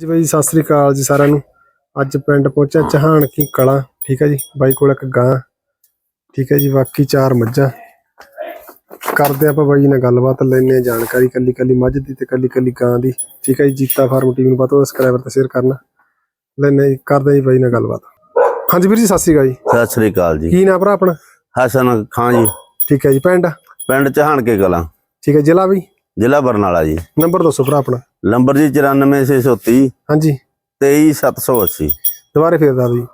ਜੀ ਬਾਈ ਸਤਿ ਸ੍ਰੀ ਅਕਾਲ ਜੀ ਸਾਰਿਆਂ ਨੂੰ। ਅੱਜ ਪਿੰਡ ਪਹੁੰਚਿਆ ਚਹਾਨ ਕੀ ਕਲਾ ਠੀਕ ਹੈ ਜੀ? ਬਾਈ ਕੋਲ ਇੱਕ ਗਾਂ ਠੀਕ ਹੈ ਜੀ ਬਾਕੀ ਚਾਰ ਮੱਝਾਂ। ਕਰਦੇ ਆਪਾਂ ਬਾਈ ਨਾਲ ਗੱਲਬਾਤ ਲੈਣੇ ਜਾਣਕਾਰੀ ਕੱਲੀ ਕੱਲੀ ਮੱਝ ਦੀ ਤੇ ਕੱਲੀ ਕੱਲੀ ਗਾਂ ਦੀ ਠੀਕ ਹੈ ਜੀ? ਜੀਤਾ ਫਾਰਮ ਟੀਮ ਨੂੰ ਪਤਾ ਸਬਸਕ੍ਰਾਈਬਰ ਤੇ ਸ਼ੇਅਰ ਕਰਨਾ। ਲੈਣੇ ਕਰਦੇ ਜੀ ਬਾਈ ਨਾਲ ਗੱਲਬਾਤ। ਹਾਂਜੀ ਵੀਰ ਜੀ ਸਤਿ ਸ੍ਰੀ ਅਕਾਲ ਜੀ। ਸਤਿ ਸ੍ਰੀ ਅਕਾਲ ਜੀ। ਕੀ ਨਾਮ ਭਰਾ ਆਪਣਾ? ਹਸਨ ਖਾਨ ਜੀ। ਠੀਕ ਹੈ ਜੀ ਪਿੰਡ? ਪਿੰਡ ਚਹਾਨਕੇ ਕਲਾਂ। ਠੀਕ ਹੈ ਜ਼ਿਲ੍ਹਾ ਵੀ? ਜ਼ਿਲ੍ਹਾ ਬਰਨਾਲਾ ਜੀ। ਨੰਬਰ ਦੱਸੋ ਭਰਾ ਆਪਣਾ। ਨੰਬਰ ਜੀ 94630 ਹਾਂਜੀ। 23780 ਦੁਬਾਰੇ ਫੇਰ ਦੱਸ ਦਿਓ ਜੀ।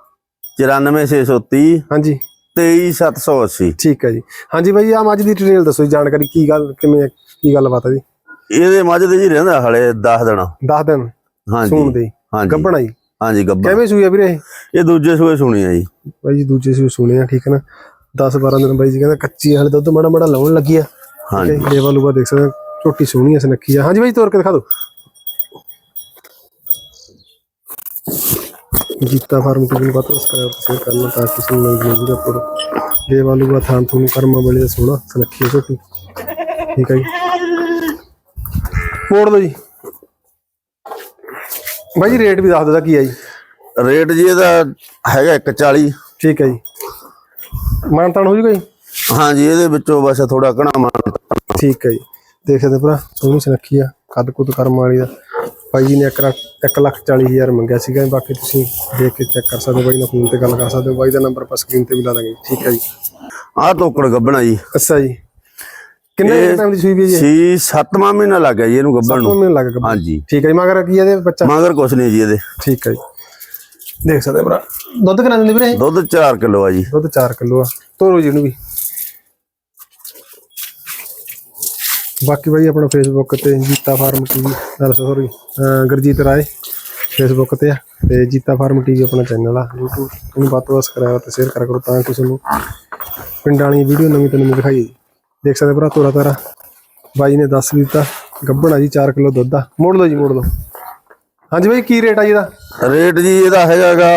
94630 ਹਾਂਜੀ। 23780 ਠੀਕ ਹੈ ਜੀ। ਹਾਂਜੀ ਬਾਈ ਆ ਮੱਝ ਦੀ ਡਿਟੇਲ ਦੱਸੋ ਜੀ ਜਾਣਕਾਰੀ ਕੀ ਗੱਲ ਕਿਵੇਂ ਕੀ ਗੱਲਬਾਤ ਹੈ ਜੀ? ਇਹਦੇ ਮੱਝ ਦੇ ਜੀ ਰਹਿੰਦਾ ਹਲੇ 10 ਦਿਨ। ਦੱਸ ਦਿਨ? ਸੂਣ ਹਾਂਜੀ ਦੇ। ਹਾਂਜੀ। ਗੱਬਣਾ ਜੀ? ਹਾਂਜੀ ਗੱਬਰ ਕਿਵੇਂ ਸੂਈ ਆ ਵੀਰੇ? ਇਹ? ਦੂਜੇ ਸੂਏ ਸੁਣੀ ਆ ਜੀ। ਬਾਈ ਜੀ ਦੂਜੇ ਸੂਈ ਸੁਣੇ ਆ ਠੀਕ ਹੈ ਨਾ? 10 12 ਦਿਨ ਬਾਈ ਜੀ ਕਹਿੰਦਾ ਕੱਚੀ ਹਲੇ ਦੁੱਧ ਮਾੜਾ ਮਾੜਾ ਲਾਉਣ ਲੱਗੀ ਆ। ਹਾਂਜੀ। ਲੇਵਾ ਲੂਵਾ ਦੇਖ ਸਕਦੇ ਝੋਟੀ ਸੋਹਣੀ ਆ ਸਨੱਖੀ ਆ। ਹਾਂਜੀ ਬਾਈ ਤੋਰ ਕੇ ਦਿਖਾ ਦਿਓ। ਜੀਤਾ ਫਾਰਮ ਟੀਮ ਨੂੰ ਪਤਾ ਸਬਸਕ੍ਰਾਈਬ ਸ਼ੇਅਰ ਕਰਨਾ ਤਾਂ ਕਿ ਤੁਸੀਂ ਨਵੀਂ ਵੀਡੀਓ ਅਪਲੋਡ ਲੇਵਾ ਲੂਵਾ ਥਾਂ ਤੁਹਾਨੂੰ ਕਰਮਾ ਵਾਲੀ ਦਾ ਸੋਹਣਾ ਸਨੱਖੀ ਝੋਟੀ ਠੀਕ ਹੈ ਜੀ? ਮੋੜ ਦੋ ਜੀ। ਬਾਈ ਜੀ ਰੇਟ ਵੀ ਦੱਸ ਦਿਓ ਦਾ ਕੀ ਜੀ? ਰੇਟ ਜੀ ਇਹਦਾ ਹੈਗਾ 140 ਠੀਕ ਹੈ ਜੀ। ਮਾਨਤਾਨ ਹੋ ਜੂਗਾ ਜੀ? ਹਾਂਜੀ ਇਹਦੇ ਵਿੱਚੋਂ ਬਸ ਥੋੜਾ ਘਣਾ ਮਾਨ ਠੀਕ ਹੈ ਜੀ। ਦੇਖ ਸਕਦੇ ਭਰਾ ਸੋਹਣੀ ਸੁਨੱਖੀ ਆ ਕੱਦ ਕੁੱਦ ਕਰਮ ਵਾਲੀ ਦਾ ਬਾਈ ਜੀ ਨੇ 1 ਲੱਖ 40 ਹਜ਼ਾਰ ਮੰਗਿਆ ਸੀਗਾ ਬਾਕੀ ਤੁਸੀਂ ਦੇਖ ਕੇ ਚੈੱਕ ਕਰ ਸਕਦੇ ਹੋ ਬਾਈ ਨਾਲ ਫੋਨ ਤੇ ਗੱਲ ਕਰ ਸਕਦੇ ਹੋ। ਬਾਈ ਦਾ ਨੰਬਰ ਆਪਾਂ ਸਕਰੀਨ ਤੇ ਵੀ ਲਾ ਦਾਂਗੇ ਠੀਕ ਹੈ ਜੀ। ਆਹ ਟੋਕੜ ਗੱਬਣਾ ਜੀ। ਅੱਛਾ ਜੀ। ਕਿੰਨੇ ਟਾਈਮ ਦੀ ਸੂਈ ਵੀ ਹੈ ਜੀ? ਛੇ ਸੱਤਵਾਂ ਮਹੀਨਾ ਲੱਗ ਗਿਆ ਜੀ ਇਹਨੂੰ ਗੱਬਣ ਨੂੰ। ਮੈਨੂੰ ਲੱਗ ਗਿਆ ਹਾਂਜੀ। ਠੀਕ ਹੈ ਜੀ ਮਗਰ ਕੀ ਇਹਦੇ ਬੱਚਾ? ਮਗਰ ਕੁਛ ਨਹੀਂ ਜੀ ਇਹਦੇ। ਠੀਕ ਹੈ ਜੀ। ਦੇਖ ਸਕਦੇ ਹੋ ਭਰਾ। ਦੁੱਧ ਕਿੰਨਾ ਦਿੰਦੀ ਵੀਰੇ? ਦੁੱਧ 4 ਕਿਲੋ ਆ ਜੀ। ਦੁੱਧ 4 ਕਿਲੋ ਆ। ਤੋਰੋ ਜੀ ਇਹਨੂੰ ਵੀ। ਬਾਕੀ ਬਾਈ ਆਪਣਾ ਫੇਸਬੁੱਕ ਤੇ Jeeta farm TV sorry Gurjeet Rai Facebook ਤੇ ਆ ਤੇ ਜੀਤਾ ਫਾਰਮ ਟੀਵੀ ਆਪਣਾ ਚੈਨਲ ਆ YouTube ਉਹਨੂੰ ਵੱਧ ਤੋਂ ਵੱਧ ਸਬਸਕ੍ਰਾਈਬ ਤੇ ਸ਼ੇਅਰ ਕਰਿਆ ਕਰੋ ਤਾਂ ਕਿ ਤੁਹਾਨੂੰ ਪਿੰਡਾਂ ਵਾਲੀ ਵੀਡੀਓ ਨਵੀਂ ਤੋਂ ਨਵੀਂ ਦਿਖਾਈ ਦੇਖ ਸਕਦੇ ਭਰਾ ਤੋਰਾ ਤਾਰਾ। ਬਾਈ ਨੇ ਦੱਸ ਵੀ ਦਿੱਤਾ ਗੱਬਣਾ ਜੀ 4 ਕਿਲੋ ਦੁੱਧ ਆ। ਮੋੜ ਲਓ ਜੀ ਮੋੜ ਲਓ। ਹਾਂਜੀ ਬਾਈ ਕੀ ਰੇਟ ਆ ਜੀ ਇਹਦਾ? ਰੇਟ ਜੀ ਇਹਦਾ ਹੈਗਾਗਾ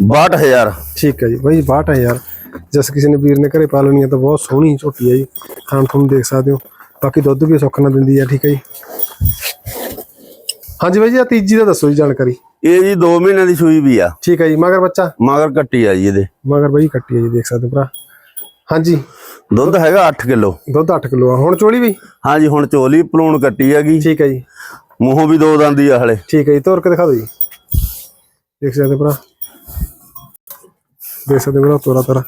62000 ਠੀਕ ਹੈ ਜੀ ਬਾਈ 62000 ਜਿਸ ਕਿਸੇ ਨੇ ਵੀਰ ਨੇ ਘਰੇ ਪਾਲਣੀ ਹੈ ਤਾਂ ਬਹੁਤ ਸੋਹਣੀ ਝੋਟੀ ਹੈ ਜੀ। ਖਾਣ ਤੁਹਾਨੂੰ ਦੇਖ ਸਕਦੇ ਹੋ। ਬਾਕੀ ਦੁੱਧ ਵੀ ਸੁੱਖ ਨਾਲ ਦਿੰਦੀ ਹੈ ਠੀਕ ਹੈ ਜੀ। ਹਾਂਜੀ ਬਾਈ ਜੀ ਆ ਤੀਜੀ ਦਾ ਦੱਸੋ ਜੀ ਜਾਣਕਾਰੀ। ਇਹ ਜੀ 2 ਮਹੀਨਿਆਂ ਦੀ ਸੂਈ ਵੀ ਆ। ਠੀਕ ਹੈ ਜੀ ਮਗਰ ਬੱਚਾ? ਮਗਰ ਕੱਟੀ ਆ ਜੀ ਇਹਦੇ। ਮਗਰ ਬਾਈ ਕੱਟੀ ਹੈ ਜੀ ਦੇਖ ਸਕਦੇ ਭਰਾ। ਹਾਂਜੀ। ਦੁੱਧ ਹੈਗਾ 8 ਕਿਲੋ। ਦੁੱਧ 8 ਕਿਲੋ ਆ। ਹੁਣ ਚੋਲੀ ਵੀ? ਹਾਂਜੀ ਹੁਣ ਚੋਲੀ ਪਲੂਣ ਕੱਟੀ ਹੈਗੀ। ਠੀਕ ਹੈ ਜੀ। ਮੂੰਹੋਂ ਵੀ ਦੋ ਦੰਦੀ ਆ ਹਲੇ। ਠੀਕ ਹੈ ਜੀ ਤੋਰ ਕੇ ਦਿਖਾ ਦਿਓ ਜੀ। ਦੇਖ ਸਕਦੇ ਹੋ ਭਰਾ। ਦੇਖ ਸਕਦੇ ਹੋ ਭਰਾ ਤੋਰਾ ਤੋਰਾ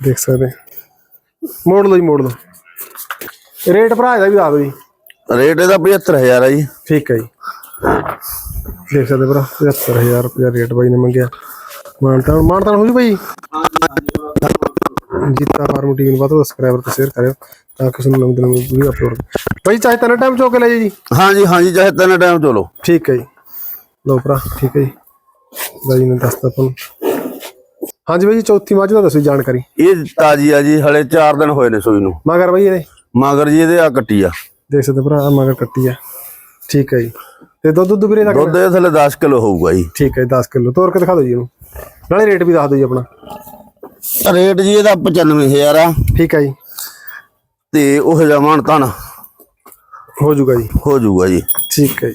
ਦੇਖ ਸਕਦੇ। ਮੋੜ ਲਓ ਜੀ ਮੋੜ ਲਓ। ਰੇਟ ਭਰਾ ਇਹਦਾ ਵੀ ਦੱਸ ਦਿਓ ਜੀ। ਰੇਟ ਇਹਦਾ 75000 ਆ ਜੀ। ਠੀਕ ਹੈ ਜੀ। ਦੇਖ ਸਕਦੇ ਭਰਾ 75000 ਰੁਪਏ ਰੇਟ ਬਾਈ ਨੇ ਮੰਗਿਆ। ਮਾਨਤਾਨ ਮਾਨਤਾਨ ਹੋ ਜੂ ਬਾਈ? ਜੀਤਾ ਫਾਰਮ ਟੀਮ ਨੂੰ ਵੱਧ ਸਬਸਕ੍ਰਾਈਬਰ ਤੇ ਸ਼ੇਅਰ ਕਰਿਓ ਤਾਂ ਕਿ ਤੁਹਾਨੂੰ ਨਵੀਂ ਨਵੀਂ ਵੀਡੀਓ ਅਪਲੋਡ ਬਾਈ ਚਾਹੇ ਤਿੰਨ ਟਾਈਮ ਚੋਕ ਲੈ ਜਾਓ ਜੀ। ਹਾਂਜੀ ਹਾਂਜੀ ਚਾਹੇ ਤਿੰਨ ਟਾਈਮ ਚਲੋ ਠੀਕ ਹੈ ਜੀ। ਲਓ ਭਰਾ ਠੀਕ ਹੈ ਜੀ। ਬਾਈ ਨੇ ਦੱਸਤਾ ਤੁਹਾਨੂੰ ਹਾਂਜੀ ਬਾਈ ਜੀ ਚੌਥੀ ਮੱਝ ਦਾ ਦੱਸੋ ਜੀ ਜਾਣਕਾਰੀ। ਇਹ ਤਾਜੀ ਆ ਜੀ ਹਲੇ 4 ਦਿਨ ਹੋਏ ਨੇ ਸੂਈ ਨੂੰ। ਮਗਰ ਬਾਈ ਇਹਦੇ। ਮਗਰ ਜੀ ਇਹਦੇ ਆ ਕੱਟੀ ਆ। ਦੇਖ ਸਕਦੇ ਭਰਾ ਆਹ ਮਗਰ ਕੱਟੀ ਆ। ਠੀਕ ਹੈ ਜੀ। ਤੇ ਦੁੱਧ ਦੁੱਧ ਵੀਰੇ ਦਾ ਦੁੱਧ ਇਹ ਥੱਲੇ 10 ਕਿਲੋ ਹੋਊਗਾ ਜੀ। ਠੀਕ ਹੈ ਜੀ 10 ਕਿਲੋ। ਤੋਰ ਕੇ ਦਿਖਾ ਦਿਓ ਜੀ ਇਹਨੂੰ। ਨਾਲੇ ਰੇਟ ਵੀ ਦੱਸ ਦਿਓ ਜੀ ਆਪਣਾ। ਰੇਟ ਜੀ ਇਹਦਾ 95000 ਆ। ਠੀਕ ਹੈ ਜੀ। ਤੇ ਉਹ ਜਮਾਨ ਤਨ ਹੋ ਜਾਊਗਾ ਜੀ। ਹੋ ਜਾਊਗਾ ਜੀ। ਠੀਕ ਹੈ ਜੀ।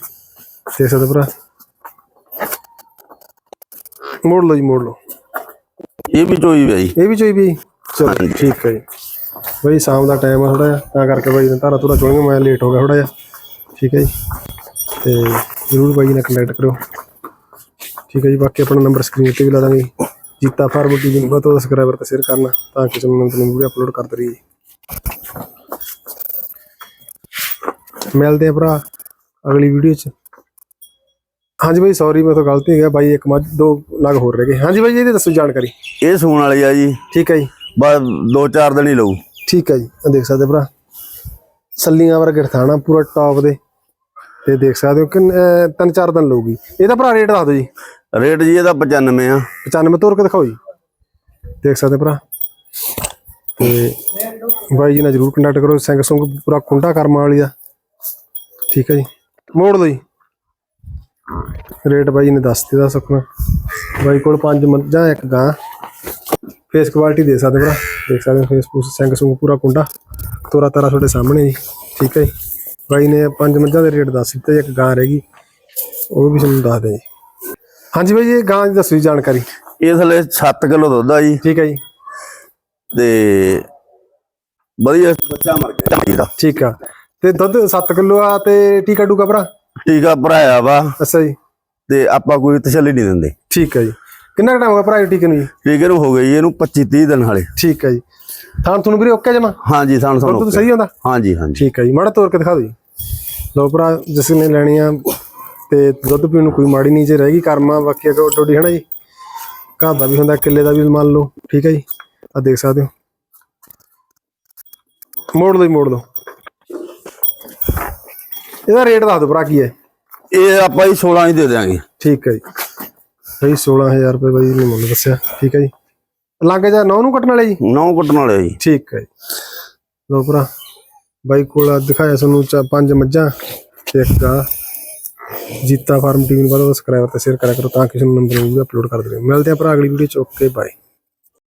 ਦੇਖ ਸਕਦੇ ਭਰਾ। ਮੋੜ ਲਓ ਜੀ ਮੋੜ ਲਓ। ਇਹ ਵੀ ਚੋਈ ਹੈ ਜੀ। ਇਹ ਵੀ ਚੋਈ ਵੀ ਚਲੋ ਠੀਕ ਹੈ ਜੀ। ਬਈ ਸ਼ਾਮ ਦਾ ਟਾਈਮ ਆ ਥੋੜਾ ਜਿਹਾ। ਤਾਂ ਕਰਕੇ ਬਾਈ ਨੇ ਧਾਰਾ ਧੁਰਾ ਚੋਣਗੇ ਮੈਂ ਲੇਟ ਹੋ ਗਿਆ ਥੋੜਾ ਜਿਹਾ। ਠੀਕ ਹੈ ਜੀ। ਤੇ ਜ਼ਰੂਰ ਬਾਈ ਨਾਲ ਕੰਟੈਕਟ ਕਰੋ ਠੀਕ ਹੈ ਜੀ ਬਾਕੀ ਆਪਣਾ ਨੰਬਰ ਸਕਰੀਨ ਤੇ ਵੀ ਲਾ ਦਾਂਗੇ। ਜੀਤਾ ਫਾਰਮ ਟੀਵੀ ਨੂੰ ਬਹੁਤ ਸਬਸਕ੍ਰਾਈਬਰ ਤੇ ਸ਼ੇਅਰ ਕਰਨਾ ਤਾਂ ਕਿ ਤੁਹਾਨੂੰ ਨਵੀਂ ਵੀਡੀਓ ਅਪਲੋਡ ਕਰਦੇ ਰਹੀਏ। ਮਿਲਦੇ ਆ ਭਰਾ ਅਗਲੀ ਵੀਡੀਓ 'ਚ। ਹਾਂਜੀ ਬਾਈ ਸੌਰੀ ਮੇਰੇ ਤੋਂ ਗਲਤੀ ਹੋ ਗਿਆ। ਬਾਈ ਇੱਕ ਮੱਝ ਦੋ ਨਗ ਹੋਰ ਰਹਿ ਗਏ। ਹਾਂਜੀ ਬਾਈ ਇਹਦੀ ਦੱਸੋ ਜਾਣਕਾਰੀ। ਇਹ ਸੂਣ ਵਾਲੀ ਆ ਜੀ। ਠੀਕ ਹੈ ਜੀ। ਬਸ 2-4 ਦਿਨ ਹੀ ਲਊ। ਠੀਕ ਹੈ ਜੀ ਆਹ ਦੇਖ ਸਕਦੇ ਭਰਾ। ਸੱਲੀਆਂ ਵਰਗੇ ਥਾਣਾ ਪੂਰਾ ਟੌਪ ਦੇ। ਤੇ ਦੇਖ ਸਕਦੇ ਹੋ ਕਿ ਤਿੰਨ ਚਾਰ ਦਿਨ ਲਊਗੀ। ਇਹਦਾ ਭਰਾ ਰੇਟ ਦੱਸ ਦਿਓ ਜੀ। ਰੇਟ ਜੀ ਇਹਦਾ 95 ਆ। 95 ਤੋਰ ਕੇ ਦਿਖਾਓ ਜੀ। ਦੇਖ ਸਕਦੇ ਭਰਾ। ਤੇ ਬਾਈ ਜੀ ਨਾਲ ਜਰੂਰ ਕੰਟੈਕਟ ਕਰੋ। ਸਿੰਘ ਸੁੰਗ ਪੂਰਾ ਕੁੰਡਾ ਕਰਮਾ ਵਾਲੀ ਦਾ ਠੀਕ ਹੈ ਜੀ। ਮੋੜ ਲਓ ਜੀ। ਰੇਟ ਬਾਈ ਨੇ ਦੱਸ ਦਿੱਤਾ ਸੁਖਨਾ ਬਾਈ ਕੋਲ ਪੰਜ ਮੱਝਾਂ ਇੱਕ ਗਾਂ। ਫੇਸ ਕੁਆਲਿਟੀ ਦੇ ਸਕਦੇ ਭਰਾ। ਦੇਖ ਸਕਦੇ ਹੋ ਫੇਸ ਪੂਸ ਸਿੰਘ ਸੁੰਗ ਪੂਰਾ ਕੁੰਡਾ। ਤੋਰਾ ਤਾਰਾ ਤੁਹਾਡੇ ਸਾਹਮਣੇ ਜੀ। ਠੀਕ ਹੈ ਜੀ। ਬਾਈ ਨੇ ਪੰਜ ਮੱਝਾਂ ਦੇ ਰੇਟ ਦੱਸ ਦਿੱਤੇ ਇੱਕ ਗਾਂ ਰਹਿ ਗਈ। ਉਹ ਵੀ ਤੁਹਾਨੂੰ ਦੱਸ ਦੇ ਜੀ। ਹਾਂਜੀ ਬਾਈ ਇਹ ਗਾਂ ਦੀ ਦੱਸੋ ਜੀ ਜਾਣਕਾਰੀ। ਇਹ ਥਲੇ 7 ਕਿਲੋ ਦੁੱਧ ਆ ਜੀ। ਠੀਕ ਹੈ ਜੀ। ਤੇ ਵਧੀਆ ਬੱਚਾ ਮਰ ਗਿਆ। ਜੀ ਦਾ ਠੀਕ ਆ। ਤੇ ਦੁੱਧ 7 ਕਿਲੋ ਆ ਤੇ ਟੀਕਾ ਟੂਕਾ ਭਰਾ? ਟੀਕਾ ਭਰਾਇਆ ਵਾ। ਅੱਛਾ ਜੀ। ਤੇ ਆਪਾਂ ਕੋਈ ਤਸੱਲੀ ਨਹੀਂ ਦਿੰਦੇ। ਠੀਕ ਹੈ ਜੀ। ਕਿੰਨਾ ਟਾਈਮ ਹੋ ਗਿਆ ਭਰਾ ਇਹ ਟੀਕੇ ਨੂੰ ਜੀ? ਟੀਕੇ ਨੂੰ ਹੋ ਗਈ ਇਹਨੂੰ 25 30 ਦਿਨ ਹਾਲੇ। ਠੀਕ ਹੈ ਜੀ। ਥਾਂ ਤੁਹਾਨੂੰ ਵੀਰੇ ਓਕੇ ਜਮਾ? ਹਾਂਜੀ ਸਾਨੂੰ ਦੁੱਧ ਸਾਨੂੰ ਸਹੀ ਹੁੰਦਾ ਹਾਂਜੀ ਹਾਂਜੀ। ਠੀਕ ਹੈ ਜੀ ਮਾੜਾ ਤੋਰ ਕੇ ਦਿਖਾ ਦਿਓ ਜੀ। ਲੋ ਭਰਾ ਜਿਸ ਨੇ ਲੈਣੀ ਆ ਤੇ ਦੁੱਧ ਪੀਣ ਨੂੰ ਕੋਈ ਮਾੜੀ ਨਹੀਂ ਜੇ ਰਹੇਗੀ ਕਰਮਾ ਬਾਕੀ ਅਗਰ ਟੋਡੀ ਹੈ ਨਾ ਜੀ? ਘਰ ਦਾ ਵੀ ਹੁੰਦਾ ਕਿੱਲੇ ਦਾ ਵੀ ਮੰਨ ਲਓ ਠੀਕ ਹੈ ਜੀ? ਆ ਦੇਖ ਸਕਦੇ ਹੋ। ਮੋੜ ਲਓ ਜੀ ਮੋੜ ਲਓ। ਇਹਦਾ ਰੇਟ ਦੱਸ ਦਿਓ ਭਰਾ ਕੀ ਹੈ। ਇਹ ਆਪਾਂ ਹੀ 16 ਹੀ ਦੇ ਦਿਆਂਗੇ। ਠੀਕ ਹੈ ਜੀ। ਬਈ 16000 ਰੁਪਏ ਬਾਈ ਨੇ ਮੁੱਲ ਦੱਸਿਆ। ਠੀਕ ਹੈ ਜੀ। ਲਾਗੇ ਜਾ ਨੌ ਨੂੰ ਕੱਟਣ ਵਾਲੇ ਜੀ? ਨੌ ਕੁੱਟਣ ਵਾਲੇ ਆ ਜੀ। ਠੀਕ ਹੈ ਜੀ। ਲੋ ਭਰਾ ਬਾਈ ਕੋਲ ਦਿਖਾਇਆ ਤੁਹਾਨੂੰ ਚਾ ਪੰਜ ਮੱਝਾਂ ਤੇ ਇੱਕ ਗਾਂ ਜੀਤਾ ਫਾਰਮ ਟੀਵੀ ਨੂੰ ਬਾਅਦ ਸਬਸਕ੍ਰਾਈਬ ਤੇ ਸ਼ੇਅਰ ਕਰਿਆ ਕਰੋ ਤਾਂ ਕਿਸੇ ਨੂੰ ਨੰਬਰ ਵੀ ਅਪਲੋਡ ਕਰ ਦੇਵੇ ਮਿਲਦੇ ਆ ਭਰਾ ਅਗਲੀ ਵੀਡੀਓ ਚ। Okay bye